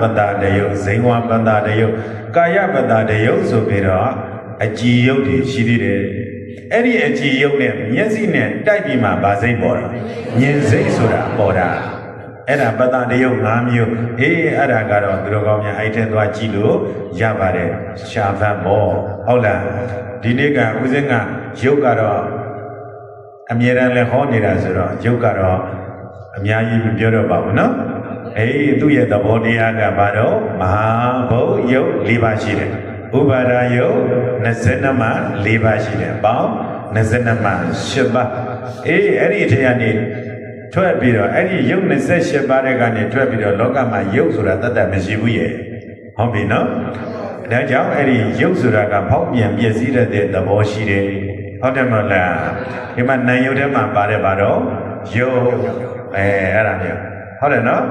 ပတ္တတယုတ်ဇိန်ဝပတ္တတယုတ်ကာယပတ္တတယုတ်ဆိုပြီးတော့အကြည်ယုတ်တွေရှိသေးတယ်အဲ့ဒီအကြည်ယုတ်နဲ့မျက်စိနဲ့တိုက်ပြီးမှဗာစိတ်ပေါ်တာမြင်စိတ်ဆိုတာပေါ်တာအဲ့ဒါပတ္တတယုတ်၅မျိုးအေးအဲ့ဒါကတော့သူတော်ကောင်းများအဲ့တဲ့သွားကြည့်လို့ရပါတယ်ရှာဖတ်မောဟုတ်လားဒီနေ့ကဦးစင်းကယုတ်ကတော့အမြဲတမ်းလည်းဟောနေတာဆိုတော့ယုတ်ကတော့အများကြီးမပြောတော့ပါဘူးနော် အေးသူ့ရဲ့သဘောတရားကဘာတော့မဟာဘုတ်ယုတ်၄ပါးရှိတယ်ဥပါဒာယုတ်22မှ၄ပါးရှိတယ်ပေါင်း22မှ8ပါးအေးအဲ့ဒီအထက်ကနေထွက်ပြီးတော့အဲ့ဒီယုတ်28ပါးတဲ့ကနေထွက်ပြီးတော့လောကမှာယုတ်ဆိုတာတတ်တတ်မရှိဘူးရဲ့ဟုတ်ပြီနော်ဒါကြောင့်အဲ့ဒီယုတ်ဆိုတာကဖောက်ပြန်ပြည့်စည်တဲ့သဘောရှိတယ်ဟုတ်တယ်မဟုတ်လားဒီမှာနာယုတ်ထဲမှာပါတယ်ဘာတော့ယုတ်အဲအဲ့ဒါမျိုးဟုတ်တယ်နော်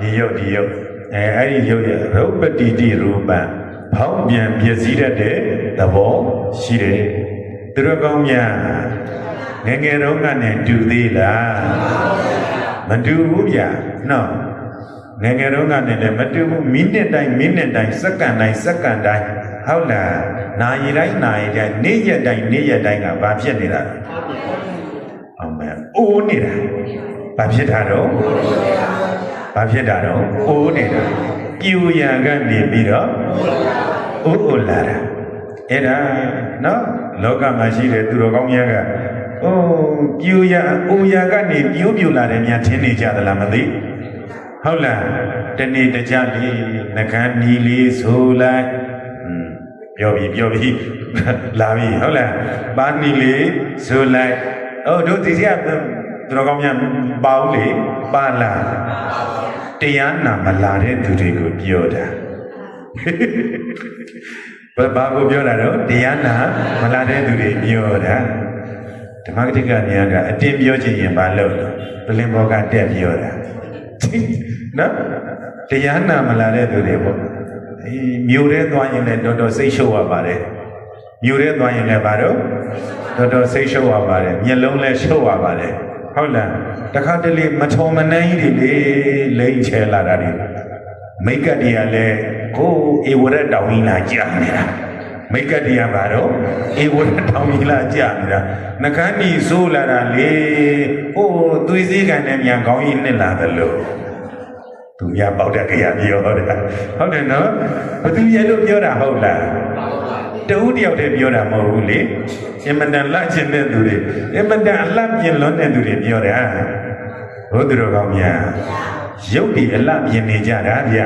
ဒီယုတ်ဒီယုတ်အဲအဲ့ဒီယုတ်ရဲ့ရုပ်ပတိတိရူပံဖောင်းပြန်ပြည့်စည်တတ်တဲ့သဘောရှိတယ်သူတို့ကောင်းများငယ်ငယ်တုန်းကနဲ့တူသေးလားမတူဘူးဗျာနော်ငယ်ငယ်တုန်းကနဲ့လည်းမတူဘူးမိနစ်တိုင်းမိနစ်တိုင်းစက္ကန့်တိုင်းစက္ကန့်တိုင်းဟုတ်လားနာရီတိုင်းနာရီတိုင်းနေ့ရက်တိုင်းနေ့ရက်တိုင်းကဘာဖြစ်နေတာလဲအောင်မယ်အိုးနေတာဘာဖြစ်တာတော့ ဘာဖြစ်တာတော့အိုးနေတာပြူရန်ကနေပြီးတော့အိုးအိုလာတာအဲ့ဒါနော်လောကမှာရှိတဲ့သူတော်ကောင်းများကအိုးပြူရန်အိုရန်ကနေပြိုးပြူလာတယ်များထင်နေကြသလားမသိဟုတ်လားတနေ့တကြလေးနှကန်းနီလေးဆိုလိုက်อืมပြောပြီပြောပြီလာပြီဟုတ်လားပါနီလေးဆိုလိုက်အိုးတို့ဒီစီက သူတော်ကောင်းများပါဦးလေပါလားတရားနာမလာတဲ့သူတွေကိုပြောတာဘာဘာကိုပြောတာတော့တရားနာမလာတဲ့သူတွေပြောတာဓမ္မဂတိကညာကအတင်းပြောချင်ရင်ဘာလုပ်လဲပလင်ဘောကတက်ပြောတာနော်တရားနာမလာတဲ့သူတွေပေါ့အေးမြို့ထဲသွားရင်လည်းတော်တော်စိတ်ရှုပ်ရပါတယ်မြို့ထဲသွားရင်လည်းဘာတော့တော်တော်စိတ်ရှုပ်ရပါတယ်မျက်လုံးလည်းရှုပ်ရပါတယ် ဟုတ်လားတခါတလေမထုံမနှမ်းကြီးတွေလေလိမ့်ချဲလာတာတွေမိတ်ကပ်တွေကလည်းကိုယ်ဧဝရတောင်ကြီးလာကြာနေတာမိတ်ကပ်တွေကဘာတော့ဧဝရတောင်ကြီးလာကြာနေတာနှကန်းကြီးဆိုးလာတာလေဟိုသွေးစည်းကန်နဲ့မြန်ကောင်းကြီးနှစ်လာတယ်လို့သူများပေါက်တဲ့ကြရပြောတာဟုတ်တယ်နော်ဘသူရဲ့လို့ပြောတာဟုတ်လား တဦးတယောက်တည်းပြောတာမဟုတ်ဘူးလေအင်မတန်လှကျင်တဲ့သူတွေအင်မတန်အလှပြင်လွန်းတဲ့သူတွေပြောတာဘုသူတော်ကောင်းများရုပ်ဒီအလှပြင်နေကြတာဗျ